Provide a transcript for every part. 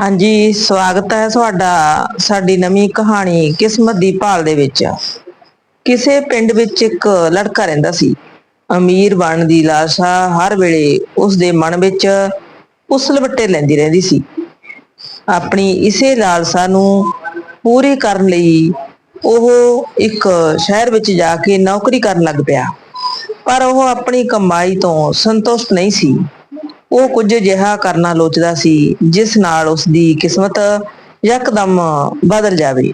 ਹਾਂਜੀ, ਸਵਾਗਤ ਹੈ ਤੁਹਾਡਾ, ਸਾਡੀ ਨਵੀਂ ਕਹਾਣੀ ਕਿਸਮਤ ਦੀ ਭਾਲ ਦੇ ਵਿੱਚ। ਕਿਸੇ ਪਿੰਡ ਵਿੱਚ ਇੱਕ ਲੜਕਾ ਰਹਿੰਦਾ ਸੀ। ਅਮੀਰ ਬਣਨ ਦੀ ਲਾਲਸਾ ਹਰ ਵੇਲੇ ਉਸ ਦੇ ਮਨ ਵਿੱਚ ਉਸਲਵੱਟੇ ਲੈਂਦੀ ਰਹਿੰਦੀ ਸੀ। ਆਪਣੀ ਇਸੇ ਲਾਲਸਾ ਨੂੰ ਪੂਰੀ ਕਰਨ ਲਈ ਉਹ ਇੱਕ ਸ਼ਹਿਰ ਵਿੱਚ ਜਾ ਕੇ ਨੌਕਰੀ ਕਰਨ ਲੱਗ ਪਿਆ। ਪਰ ਉਹ ਆਪਣੀ ਕਮਾਈ ਤੋਂ ਸੰਤੁਸ਼ਟ ਨਹੀਂ ਸੀ। ਉਹ ਕੁਝ ਅਜਿਹਾ ਕਰਨਾ ਲੋਚਦਾ ਸੀ, ਜਿਸ ਨਾਲ ਉਸ ਦੀ ਕਿਸਮਤ ਯਕਦਮ ਬਦਲ ਜਾਵੇ।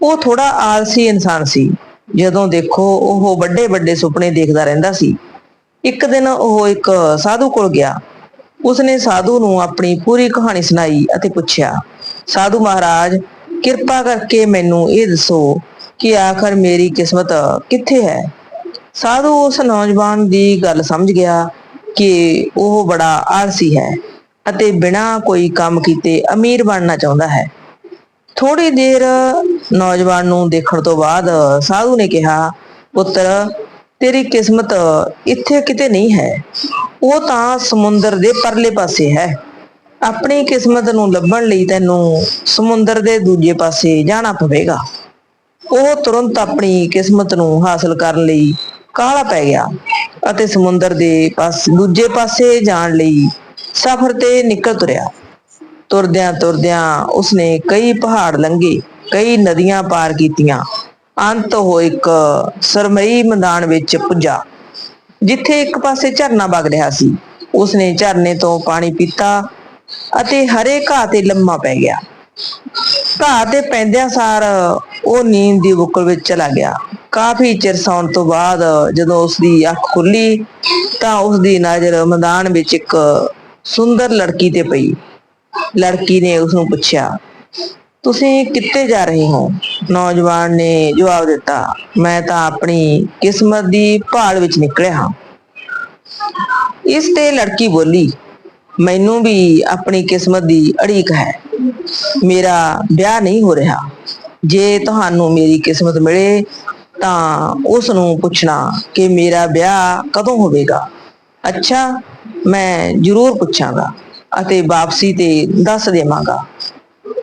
ਉਹ ਥੋੜਾ ਆਲਸੀ ਇਨਸਾਨ ਸੀ। ਜਦੋਂ ਦੇਖੋ, ਉਹ ਵੱਡੇ ਵੱਡੇ ਸੁਪਨੇ ਦੇਖਦਾ ਰਹਿੰਦਾ ਸੀ। ਇੱਕ ਦਿਨ ਉਹ ਇੱਕ ਸਾਧੂ ਕੋਲ ਗਿਆ। ਉਸਨੇ ਸਾਧੂ ਨੂੰ ਆਪਣੀ ਪੂਰੀ ਕਹਾਣੀ ਸੁਣਾਈ ਅਤੇ ਪੁੱਛਿਆ, ਸਾਧੂ ਮਹਾਰਾਜ, ਕਿਰਪਾ ਕਰਕੇ ਮੈਨੂੰ ਇਹ ਦੱਸੋ ਕਿ ਆਖਰ ਮੇਰੀ ਕਿਸਮਤ ਕਿੱਥੇ ਹੈ? ਸਾਧੂ ਉਸ ਨੌਜਵਾਨ ਦੀ ਗੱਲ ਸਮਝ ਗਿਆ ਕਿ ਉਹ ਬੜਾ ਆਲਸੀ ਹੈ ਅਤੇ ਬਿਨਾਂ ਕੋਈ ਕੰਮ ਕੀਤੇ ਅਮੀਰ ਬਣਨਾ ਚਾਹੁੰਦਾ ਹੈ। ਥੋੜੀ ਦੇਰ ਨੌਜਵਾਨ ਨੂੰ ਦੇਖਣ ਤੋਂ ਬਾਅਦ ਸਾਧੂ ਨੇ ਕਿਹਾ, ਪੁੱਤਰ, ਤੇਰੀ ਕਿਸਮਤ ਇੱਥੇ ਕਿਤੇ ਨਹੀਂ ਹੈ। ਉਹ ਤਾਂ ਸਮੁੰਦਰ ਦੇ ਪਰਲੇ ਪਾਸੇ ਹੈ। ਆਪਣੀ ਕਿਸਮਤ ਨੂੰ ਲੱਭਣ ਲਈ ਤੈਨੂੰ ਸਮੁੰਦਰ ਦੇ ਦੂਜੇ ਪਾਸੇ ਜਾਣਾ ਪਵੇਗਾ। ਉਹ ਤੁਰੰਤ ਆਪਣੀ ਕਿਸਮਤ ਨੂੰ ਹਾਸਲ ਕਰਨ ਲਈ ਕਾਹਲਾ ਪੈ ਗਿਆ। ਅਤੇ ਸਮੁੰਦਰ ਦੇ ਪਾਸ, ਦੂਜੇ ਪਾਸੇ ਜਾਣ ਲਈ ਸਫ਼ਰ ਤੇ ਨਿਕਲ ਤੁਰਿਆ। ਤੁਰਦਿਆਂ ਤੁਰਦਿਆਂ ਉਸਨੇ ਕਈ ਪਹਾੜ ਲੰਘੇ, ਕਈ ਨਦੀਆਂ ਪਾਰ ਕੀਤੀਆਂ। ਅੰਤ ਉਹ ਇੱਕ ਸਰਮਈ ਮੈਦਾਨ ਵਿੱਚ ਪੁੱਜਾ, ਜਿੱਥੇ ਇੱਕ ਪਾਸੇ ਝਰਨਾ ਵਗ ਰਿਹਾ ਸੀ। ਉਸਨੇ ਝਰਨੇ ਤੋਂ ਪਾਣੀ ਪੀਤਾ ਅਤੇ ਹਰੇ ਘਾਹ ਤੇ ਲੰਮਾ ਪੈ ਗਿਆ। ਘਾਹ ਤੇ ਪੈਂਦਿਆਂ ਸਾਰ ਉਹ ਨੀਂਦ ਦੀ ਬੁੱਕਲ ਵਿੱਚ ਚਲਾ ਗਿਆ। ਕਾਫੀ ਚਿਰ ਸੌਣ ਤੋਂ ਬਾਅਦ ਜਦੋਂ ਉਸ ਦੀ ਅੱਖ ਖੁੱਲੀ ਤਾਂ ਉਸ ਦੀ ਨਜ਼ਰ ਮੈਦਾਨ ਵਿੱਚ ਇੱਕ ਸੁੰਦਰ ਲੜਕੀ ਤੇ ਪਈ। ਲੜਕੀ ਨੇ ਉਸ ਨੂੰ ਪੁੱਛਿਆ, ਤੁਸੀਂ ਕਿੱਥੇ ਜਾ ਰਹੇ ਹੋ? ਨੌਜਵਾਨ ਨੇ ਜਵਾਬ ਦਿੱਤਾ, ਮੈਂ ਤਾਂ ਆਪਣੀ ਕਿਸਮਤ ਦੀ ਭਾਲ ਵਿੱਚ ਨਿਕਲਿਆ ਹਾਂ। ਇਸ ਤੇ ਲੜਕੀ ਬੋਲੀ, ਮੈਨੂੰ ਵੀ ਆਪਣੀ ਕਿਸਮਤ ਦੀ ਅੜੀਕ ਹੈ। ਮੇਰਾ ਵਿਆਹ ਨਹੀਂ ਹੋ ਰਿਹਾ। ਜੇ ਤੁਹਾਨੂੰ ਮੇਰੀ ਕਿਸਮਤ ਮਿਲੇ ਤਾਂ ਉਸ ਨੂੰ ਪੁੱਛਣਾ ਕਿ ਮੇਰਾ ਵਿਆਹ ਕਦੋਂ ਹੋਵੇਗਾ? ਅੱਛਾ, ਮੈਂ ਜ਼ਰੂਰ ਪੁੱਛਾਂਗਾ ਅਤੇ ਵਾਪਸੀ ਤੇ ਦੱਸ ਦੇਵਾਂਗਾ।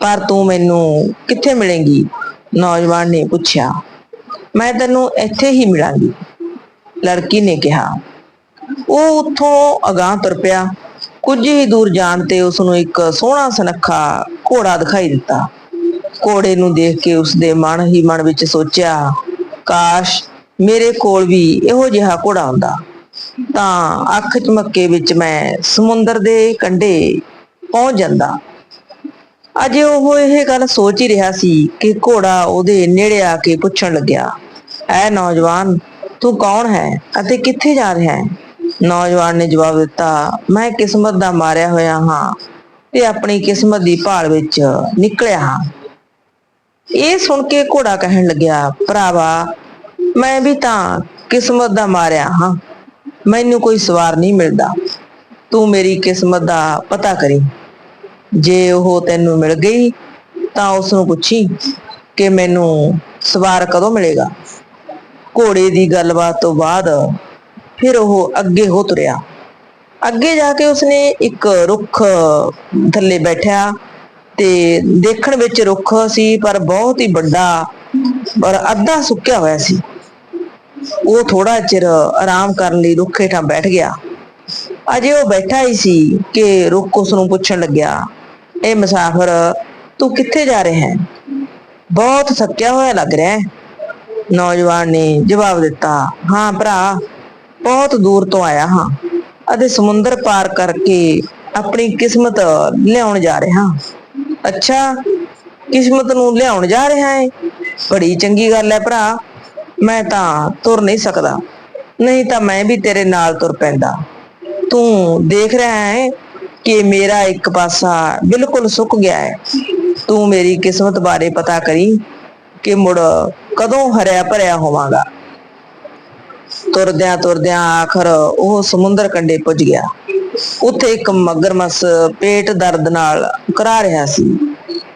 ਪਰ ਤੂੰ ਮੈਨੂੰ ਕਿੱਥੇ ਮਿਲੇਂਗੀ? ਨੌਜਵਾਨ ਨੇ ਪੁੱਛਿਆ। ਮੈਂ ਤੈਨੂੰ ਇੱਥੇ ਹੀ ਮਿਲਾਂਗੀ। ਲੜਕੀ ਨੇ ਕਿਹਾ। ਉਹ ਉੱਥੋਂ ਅਗਾਂਹ ਤੁਰ ਪਿਆ। ਕੁਝ ਹੀ ਦੂਰ ਜਾਣ ਤੇ ਉਸ ਨੂੰ ਇੱਕ ਸੋਹਣਾ ਸੁਨੱਖਾ ਘੋੜਾ ਦਿਖਾਈ ਦਿੱਤਾ। ਘੋੜੇ ਨੂੰ ਦੇਖ ਕੇ ਉਸ ਦੇ ਮਨ ਹੀ ਮਨ ਵਿੱਚ ਸੋਚਿਆ ਕਾਸ਼ ਮੇਰੇ ਕੋਲ ਵੀ ਇਹੋ ਜਿਹਾ ਘੋੜਾ ਹੁੰਦਾ। ਤਾਂ ਅੱਖ ਚਮੱਕੇ ਵਿੱਚ ਮੈਂ ਸਮੁੰਦਰ ਦੇ ਕੰਢੇ ਪਹੁੰਚ ਜਾਂਦਾ। ਅਜੇ ਉਹ ਇਹ ਗੱਲ ਸੋਚ ਹੀ ਰਿਹਾ ਸੀ ਕਿ ਘੋੜਾ ਉਹਦੇ ਨੇੜੇ ਆ ਕੇ ਪੁੱਛਣ ਲੱਗਿਆ, ਐ ਨੌਜਵਾਨ, ਤੂੰ ਕੌਣ ਹੈ ਅਤੇ ਕਿੱਥੇ ਜਾ ਰਿਹਾ ਹੈ? ਨੌਜਵਾਨ ਨੇ ਜਵਾਬ ਦਿੱਤਾ, ਮੈਂ ਕਿਸਮਤ ਦਾ ਮਾਰਿਆ ਹੋਇਆ ਹਾਂ ਤੇ ਆਪਣੀ ਕਿਸਮਤ ਦੀ ਭਾਲ ਵਿੱਚ ਨਿਕਲਿਆ ਹਾਂ। ਇਹ ਸੁਣ ਕੇ ਘੋੜਾ ਕਹਿਣ ਲੱਗਿਆ, ਭਰਾਵਾ, ਮੈਂ ਵੀ ਤਾਂ ਕਿਸਮਤ ਦਾ ਮਾਰਿਆ ਹਾਂ। ਮੈਨੂੰ ਕੋਈ ਸਵਾਰ ਨਹੀਂ ਮਿਲਦਾ। ਤੂੰ ਮੇਰੀ ਕਿਸਮਤ ਦਾ ਪਤਾ ਕਰੀ। ਜੇ ਉਹ ਤੈਨੂੰ ਮਿਲ ਗਈ, ਤਾਂ ਉਸ ਨੂੰ ਪੁੱਛੀ ਕਿ ਮੈਨੂੰ ਸਵਾਰ ਕਦੋਂ ਮਿਲੇਗਾ। ਘੋੜੇ ਦੀ ਗੱਲਬਾਤ ਤੋਂ ਬਾਅਦ ਫਿਰ ਉਹ ਅੱਗੇ ਹੋ ਤੁਰਿਆ। ਅੱਗੇ ਜਾ ਕੇ ਉਸਨੇ ਇੱਕ ਰੁੱਖ ਥੱਲੇ ਬੈਠਿਆ। ਤੇ ਦੇਖਣ ਵਿੱਚ ਰੁੱਖ ਸੀ, ਪਰ ਬਹੁਤ ਹੀ ਵੱਡਾ ਪਰ ਅੱਧਾ ਸੁੱਕਿਆ ਹੋਇਆ ਸੀ। ਉਹ ਥੋੜਾ ਚਿਰ ਆਰਾਮ ਕਰਨ ਲਈ ਰੁੱਖ ਹੇਠਾਂ ਬੈਠ ਗਿਆ। ਅਜੇ ਉਹ ਬੈਠਾ ਹੀ ਸੀ ਕਿ ਰੁੱਖ ਉਸ ਨੂੰ ਪੁੱਛਣ ਲੱਗਿਆ, ਇਹ ਮੁਸਾਫਰ, ਤੂੰ ਕਿੱਥੇ ਜਾ ਰਿਹਾ ਹੈ? ਬਹੁਤ ਥੱਕਿਆ ਹੋਇਆ ਲੱਗ ਰਿਹਾ ਹੈ? ਨੌਜਵਾਨ ਨੇ ਜਵਾਬ ਦਿੱਤਾ, ਹਾਂ ਭਰਾ, ਬਹੁਤ ਦੂਰ ਤੋਂ ਆਇਆ ਹਾਂ ਅਤੇ ਸਮੁੰਦਰ ਪਾਰ ਕਰਕੇ ਆਪਣੀ ਕਿਸਮਤ ਲਿਆਉਣ ਜਾ ਰਿਹਾ ਹਾਂ। ਅੱਛਾ, ਕਿਸਮਤ ਨੂੰ ਲਿਆਉਣ ਜਾ ਰਿਹਾ ਹੈ ਬੜੀ ਚੰਗੀ ਗੱਲ ਹੈ ਭਰਾ, ਮੈਂ ਤਾਂ ਤੁਰ ਨਹੀਂ ਸਕਦਾ। ਨਹੀਂ ਤਾਂ ਮੈਂ ਵੀ ਤੇਰੇ ਨਾਲ ਤੁਰ ਪੈਂਦਾ। ਤੂੰ ਦੇਖ ਰਿਹਾ ਹੈ ਕਿ ਮੇਰਾ ਇੱਕ ਪਾਸਾ ਬਿਲਕੁਲ ਸੁੱਕ ਗਿਆ ਹੈ ਤੂੰ ਮੇਰੀ ਕਿਸਮਤ ਬਾਰੇ ਪਤਾ ਕਰੀ ਕਿ ਮੁੜ ਕਦੋਂ ਹਰਿਆ ਭਰਿਆ ਹੋਵਾਂਗਾ। ਤੁਰਦਿਆਂ ਤੁਰਦਿਆਂ ਆਖਰ ਉਹ ਸਮੁੰਦਰ ਕੰਢੇ ਪੁੱਜ ਗਿਆ। ਉੱਥੇ ਇੱਕ ਮਗਰਮੱਛ ਪੇਟ ਦਰਦ ਨਾਲ ਕਰਾ ਰਿਹਾ ਸੀ।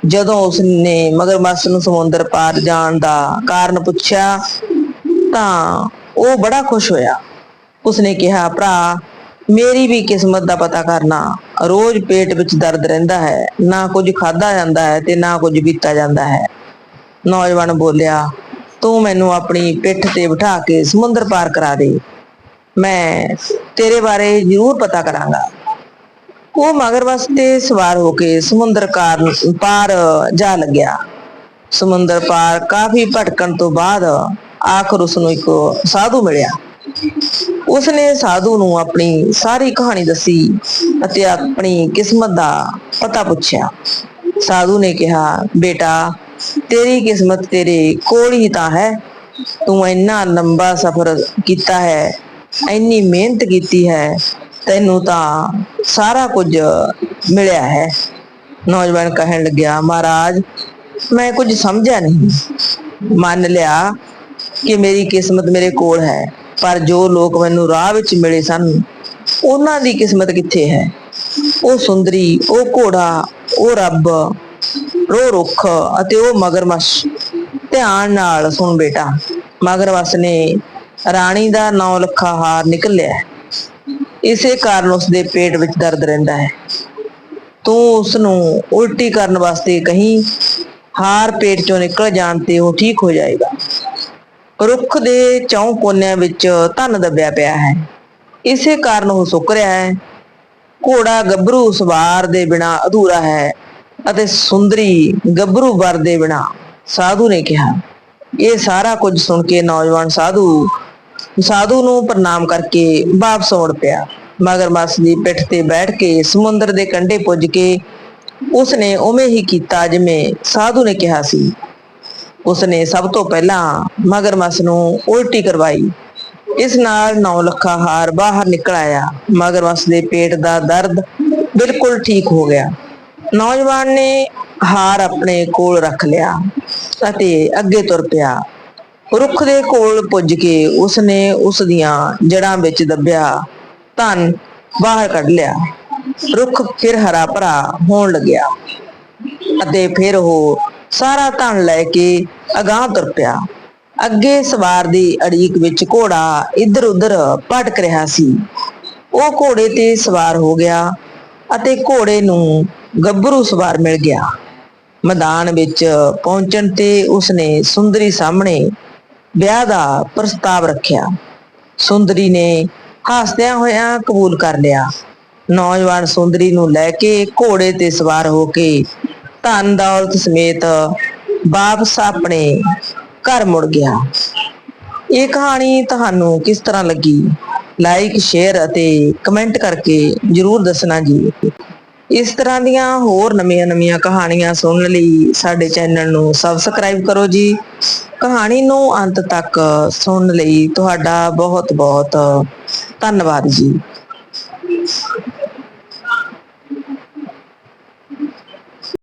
ਜਦੋਂ ਉਸਨੇ ਮਗਰਮੱਛ ਨੂੰ ਸਮੁੰਦਰ ਪਾਰ ਜਾਣ ਦਾ ਕਾਰਨ ਪੁੱਛਿਆ, ਤਾਂ ਉਹ ਬੜਾ ਖੁਸ਼ ਹੋਇਆ। ਉਸਨੇ ਕਿਹਾ, ਭਰਾ, ਮੇਰੀ ਵੀ ਕਿਸਮਤ ਦਾ ਪਤਾ ਕਰਨਾ, ਰੋਜ਼ ਪੇਟ ਵਿੱਚ ਦਰਦ ਰਹਿੰਦਾ ਹੈ, ਨਾ ਕੁਝ ਖਾਦਾ ਜਾਂਦਾ ਹੈ ਤੇ ਨਾ ਕੁਝ ਪੀਤਾ ਜਾਂਦਾ ਹੈ। ਨੌਜਵਾਨ ਬੋਲਿਆ, ਤੂੰ ਮੈਨੂੰ ਆਪਣੀ ਪਿੱਠ ਤੇ ਬਿਠਾ ਕੇ ਸਮੁੰਦਰ ਪਾਰ ਕਰਾ ਦੇ। ਮੈਂ ਤੇਰੇ ਬਾਰੇ ਜ਼ਰੂਰ ਪਤਾ ਕਰਾਂਗਾ। ਉਹ ਮਗਰਮੱਛ ਤੇ ਸਵਾਰ ਹੋ ਕੇ ਸਮੁੰਦਰ ਕਾਰ ਪਾਰ ਜਾ ਲੱਗਿਆ। ਸਮੁੰਦਰ ਪਾਰ ਕਾਫੀ ਭਟਕਣ ਤੋਂ ਬਾਅਦ ਆਖਰ ਉਸ ਨੂੰ ਇੱਕ ਸਾਧੂ ਮਿਲਿਆ। ਉਸਨੇ ਸਾਧੂ ਨੂੰ ਆਪਣੀ ਸਾਰੀ ਕਹਾਣੀ ਦੱਸੀ ਅਤੇ ਆਪਣੀ ਕਿਸਮਤ ਦਾ ਪਤਾ ਪੁੱਛਿਆ। ਸਾਧੂ ਨੇ ਕਿਹਾ, ਬੇਟਾ, ਤੇਰੀ ਕਿਸਮਤ ਤੇਰੇ ਕੋਲ ਹੀ ਤਾਂ ਹੈ। ਤੂੰ ਇੰਨਾ ਲੰਬਾ ਸਫ਼ਰ ਕੀਤਾ ਹੈ, ਇੰਨੀ ਮਿਹਨਤ ਕੀਤੀ ਹੈ ਤੈਨੂੰ ਤਾਂ ਸਾਰਾ ਕੁਝ ਮਿਲਿਆ ਹੈ। ਨੌਜਵਾਨ ਕਹਿਣ ਲੱਗਿਆ, ਮਹਾਰਾਜ, ਮੈਂ ਕੁਝ ਸਮਝਿਆ ਨਹੀਂ। ਮੰਨ ਲਿਆ ਕਿ ਮੇਰੀ ਕਿਸਮਤ ਮੇਰੇ ਕੋਲ ਹੈ, ਪਰ ਜੋ ਲੋਕ ਮੈਨੂੰ ਰਾਹ ਵਿੱਚ ਮਿਲੇ ਸਨ, ਉਹਨਾਂ ਦੀ ਕਿਸਮਤ ਕਿੱਥੇ ਹੈ? ਉਹ ਸੁੰਦਰੀ, ਉਹ ਘੋੜਾ, ਉਹ ਰੱਬ ਰੋ ਰੁੱਖ ਅਤੇ ਉਹ ਮਗਰਮੱਛ। ਧਿਆਨ ਨਾਲ ਸੁਣ ਬੇਟਾ, ਮਗਰਮੱਛ ਨੇ ਰਾਣੀ ਦਾ ਨੌ ਲੱਖਾ ਹਾਰ ਨਿਕਲਿਆ ਇਸੇ ਕਾਰਨ ਉਸ ਦੇ ਪੇਟ ਵਿੱਚ ਦਰਦ ਰਹਿੰਦਾ ਹੈ। ਤੂੰ ਉਸ ਨੂੰ ਉਲਟੀ ਕਰਨ ਵਾਸਤੇ ਕਹੀਂ, ਹਾਰ ਪੇਟ ਚੋਂ ਨਿਕਲ ਜਾਣ ਤੇ ਉਹ ਠੀਕ ਹੋ ਜਾਏਗਾ। ਰੁੱਖ ਦੇ ਚੌਂ ਕੋਨਿਆਂ ਵਿੱਚ ਧਨ ਦੱਬਿਆ ਪਿਆ ਹੈ। ਇਸੇ ਕਾਰਨ ਉਹ ਸੁੱਕ ਰਿਹਾ ਹੈ। ਘੋੜਾ ਗੱਭਰੂ ਸਵਾਰ ਦੇ ਬਿਨਾ ਅਧੂਰਾ ਹੈ ਅਤੇ ਸੁੰਦਰੀ ਗੱਭਰੂ ਵਰ ਦੇ ਬਿਨਾ ਸਾਧੂ ਨੇ ਕਿਹਾ। ਇਹ ਸਾਰਾ ਕੁਝ ਸੁਣ ਕੇ ਨੌਜਵਾਨ ਸਾਧੂ ਸਾਧੂ ਨੂੰ ਪ੍ਰਣਾਮ ਕਰਕੇ ਵਾਪਸ ਆਉਣ ਪਿਆ। ਮਗਰਮੱਛ ਦੀ ਪਿੱਠ ਤੇ ਬੈਠ ਕੇ ਸਮੁੰਦਰ ਦੇ ਕੰਢੇ ਪੁੱਜ ਕੇ ਉਸਨੇ ਉਵੇਂ ਹੀ ਕੀਤਾ ਜਿਵੇਂ ਸਾਧੂ ਨੇ ਕਿਹਾ ਸੀ। ਉਸਨੇ ਸਭ ਤੋਂ ਪਹਿਲਾਂ ਮਗਰਮੱਛ ਨੂੰ ਉਲਟੀ ਕਰਵਾਈ। ਇਸ ਨਾਲ 9 ਲੱਖਾ ਹਾਰ ਬਾਹਰ ਨਿਕਲ ਆਇਆ। ਮਗਰਮੱਛ ਦੇ ਪੇਟ ਦਾ ਦਰਦ ਬਿਲਕੁਲ ਠੀਕ ਹੋ ਗਿਆ। ਨੌਜਵਾਨ ਨੇ ਹਾਰ ਆਪਣੇ ਕੋਲ ਰੱਖ ਲਿਆ ਅਤੇ ਅੱਗੇ ਤੁਰ ਪਿਆ। ਰੁੱਖ ਦੇ ਕੋਲ ਪੁੱਜ ਕੇ ਉਸਨੇ ਉਸ ਦੀਆਂ ਜੜਾਂ ਵਿੱਚ ਦੱਬਿਆ, ਧਨ ਬਾਹਰ ਕੱਢ ਲਿਆ। ਰੁੱਖ ਫਿਰ ਹਰਾ ਭਰਾ ਹੋਣ ਲੱਗਿਆ ਅਤੇ ਫਿਰ ਉਹ ਸਾਰਾ ਧਨ ਲੈ ਕੇ ਅਗਾਂਹ ਤੁਰ ਪਿਆ। ਅੱਗੇ ਸਵਾਰ ਦੀ ਅੜੀਕ ਵਿੱਚ ਘੋੜਾ ਇੱਧਰ ਉੱਧਰ ਭਟਕ ਰਿਹਾ ਸੀ। ਉਹ ਘੋੜੇ ਤੇ ਸਵਾਰ ਹੋ ਗਿਆ ਅਤੇ ਘੋੜੇ ਨੂੰ ਗੱਭਰੂ ਸਵਾਰ ਮਿਲ ਗਿਆ। ਮੈਦਾਨ ਵਿੱਚ ਪਹੁੰਚਣ ਤੇ ਉਸਨੇ ਸੁੰਦਰੀ ਸਾਹਮਣੇ ਵਿਆਹ ਦਾ ਪ੍ਰਸਤਾਵ ਰੱਖਿਆ। ਸੁੰਦਰੀ ਨੇ ਹੱਸਦਿਆਂ ਹੋਇਆਂ ਕਬੂਲ ਕਰ ਲਿਆ। ਨੌਜਵਾਨ ਸੁੰਦਰੀ ਨੂੰ ਲੈ ਕੇ ਘੋੜੇ ਤੇ ਸਵਾਰ ਹੋ ਕੇ ਧਨ ਦੌਲਤ ਸਮੇਤ ਵਾਪਸ ਆਪਣੇ ਘਰ ਮੁੜ ਗਿਆ। ਇਹ ਕਹਾਣੀ ਤੁਹਾਨੂੰ ਕਿਸ ਤਰ੍ਹਾਂ ਲੱਗੀ? ਲਾਈਕ ਸ਼ੇਅਰ ਅਤੇ ਕਮੈਂਟ ਕਰਕੇ ਜਰੂਰ ਦੱਸਣਾ ਜੀ। ਇਸ ਤਰ੍ਹਾਂ ਦੀਆਂ ਹੋਰ ਨਵੀਆਂ-ਨਵੀਆਂ ਕਹਾਣੀਆਂ ਸੁਣਨ ਲਈ ਸਾਡੇ ਚੈਨਲ ਨੂੰ ਸਬਸਕ੍ਰਾਈਬ ਕਰੋ ਜੀ। ਕਹਾਣੀ ਨੂੰ ਅੰਤ ਤੱਕ ਸੁਣਨ ਲਈ ਤੁਹਾਡਾ ਬਹੁਤ-ਬਹੁਤ ਧੰਨਵਾਦ ਜੀ।